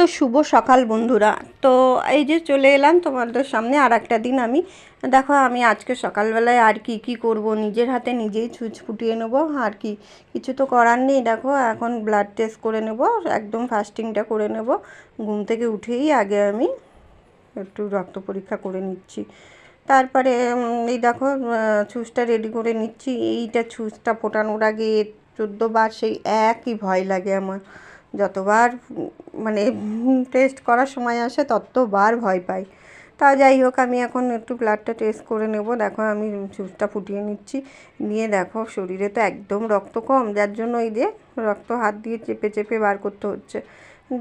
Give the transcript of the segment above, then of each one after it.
তো শুভ সকাল বন্ধুরা। তো এই যে চলে এলাম তোমাদের সামনে আর একটা দিন আমি। দেখো, আমি আজকে সকালবেলায় আর কি কি করব? নিজের হাতে নিজেই ছুঁচ ফুটিয়ে নেব। আর কি কিছু তো করার নেই, দেখো, এখন ব্লাড টেস্ট করে নেব, একদম ফাস্টিংটা করে নেব। ঘুম থেকে উঠেই আগে আমি একটু রক্ত পরীক্ষা করে নিচ্ছি। তারপরে এই দেখো ছুঁচটা রেডি করে নিচ্ছি। এইটা ছুঁচটা ফোটানোর আগে চোদ্দ বার সেই একই ভয় লাগে আমার। যতবার মানে টেস্ট করার সময় আসে ততবার ভয় পাই। তা যাই হোক, আমি এখন একটু ব্লাডটা টেস্ট করে নেব। দেখো, আমি ছুঁচটা ফুটিয়ে নিচ্ছি। নিয়ে দেখো, শরীরে তো একদম রক্ত কম, যার জন্য এই যে রক্ত হাত দিয়ে চেপে চেপে বার করতে হচ্ছে।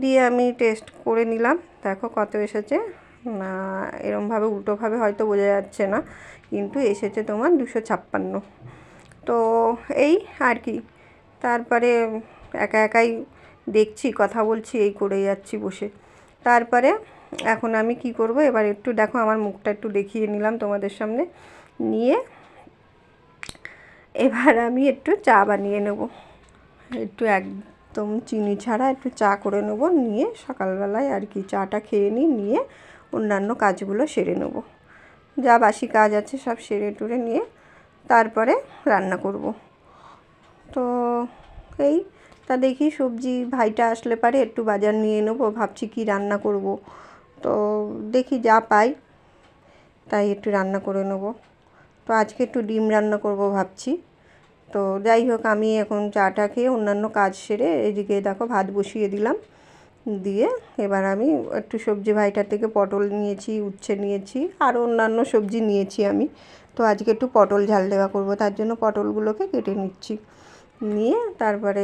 দিয়ে আমি টেস্ট করে নিলাম। দেখো কত এসেছে। না, এরমভাবে উল্টোভাবে হয়তো বোঝা যাচ্ছে না, কিন্তু এসেছে তোমার দুশো ছাপ্পান্ন। তো এই আর কি। তারপরে একা একাই দেখছি, কথা বলছি, এই করে যাচ্ছি বসে। তারপরে এখন আমি কি করব? এবার একটু দেখো, আমার মুখটা একটু দেখিয়ে নিলাম তোমাদের সামনে। নিয়ে এবার আমি একটু চা বানিয়ে নেব। একটু একদম চিনি ছাড়া একটু চা করে নেব। নিয়ে সকালবেলায় আর কি চাটা খেয়ে নিই, নিয়ে অন্যান্য কাজগুলো সেরে নেব। যা বাসি কাজ আছে সব সেরে টুরে নিয়ে তারপরে রান্না করব। তো এই তা দেখি সবজি ভাইটা আসলে পারে, একটু বাজার নিয়ে নেব, ভাবছি কি রান্না করব। তো দেখি যা পাই, তাই একটু রান্না করে নেব। তো আজকে একটু ডিম রান্না করব ভাবছি। তো যাই হোক, আমি এখন চাটা খেয়ে অন্যান্য কাজ সেরে এদিকে দেখো ভাত বসিয়ে দিলাম। দিয়ে এবার আমি একটু সবজি ভাইটার থেকে পটল নিয়েছি, উচ্ছে নিয়েছি, আর অন্যান্য সবজি নিয়েছি আমি। তো আজকে একটু পটল ঝাল দেওয়া করব, তার জন্য পটলগুলোকে কেটে নিচ্ছি। নিয়ে তারপরে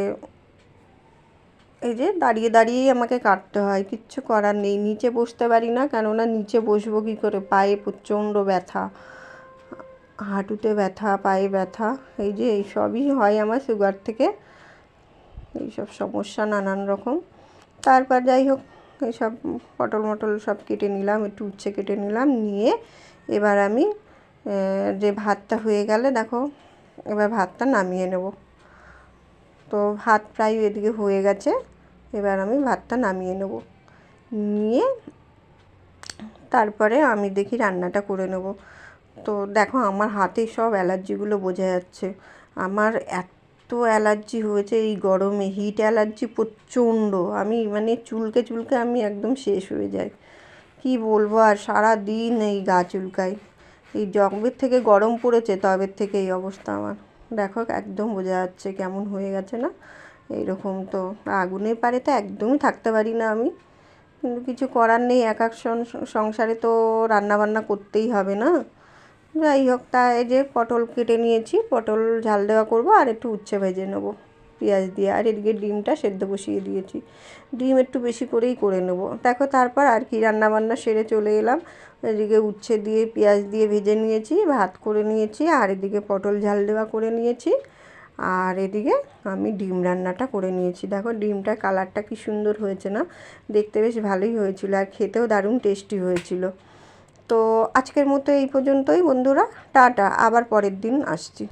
এই যে দাঁড়িয়ে দাঁড়িয়েই আমাকে কাটতে হয়, কিচ্ছু করার নেই। নিচে বসতে পারি না, কেননা নিচে বসবো কী করে? পায়ে প্রচণ্ড ব্যথা, হাঁটুতে ব্যথা, পায়ে ব্যথা, এই যে এই সবই হয় আমার সুগার থেকে। এইসব সমস্যা নানান রকম। তারপর যাই হোক, এইসব পটল মটল সব কেটে নিলাম, একটু উচ্ছে কেটে নিলাম, নিয়ে এবার আমি যে ভাতটা হয়ে গেলে দেখো, এবার ভাতটা নামিয়ে নেব। তো ভাত প্রায় এদিকে হয়ে গেছে। এবার আমি ভাতটা নামিয়ে নেব। নিয়ে তারপরে আমি দেখি রান্নাটা করে নেব। তো দেখো আমার হাতে সব অ্যালার্জিগুলো বোঝা যাচ্ছে। আমার এত অ্যালার্জি হয়েছে এই গরমে, হিট অ্যালার্জি প্রচণ্ড। আমি মানে চুলকে চুলকে আমি একদম শেষ হয়ে যাই। কি বলব আর সারা দিন এই গা চুলকাই। এই জগবের থেকে গরম পড়েছে তবের থেকে এই অবস্থা আমার। দেখো একদম বোঝা যাচ্ছে কেমন হয়ে গেছে না? এইরকম তো। আগুনের পারে তো একদমই থাকতে পারি না আমি। কিন্তু কিছু করার নেই এক এক সংসারে তো রান্নাবান্না করতেই হবে না। যাই হোক, তা এই যে পটল কেটে নিয়েছি, পটল ঝাল দেওয়া করব আর একটু উচ্ছে ভেজে নেব পেঁয়াজ দিয়ে। আর এদিকে ডিমটা সেদ্ধ বসিয়ে দিয়েছি। ডিম একটু বেশি করেই করে নেব। দেখো তারপর আর কি রান্না বান্না সেরে চলে এলাম। এদিকে উচ্ছে দিয়ে, পেঁয়াজ দিয়ে ভেজে নিয়েছি, ভাত করে নিয়েছি, আর এদিকে পটল ঝাল দেওয়া করে নিয়েছি। আর এদিকে আমি ডিম রান্নাটা করে নিয়েছি। দেখো ডিমটার কালারটা কি সুন্দর হয়েছে না? দেখতে বেশ ভালোই হয়েছিল আর খেতেও দারুণ টেস্টি হয়েছিল। তো আজকের মতো এই পর্যন্তই বন্ধুরা। টাটা, আবার পরের দিন আসছি।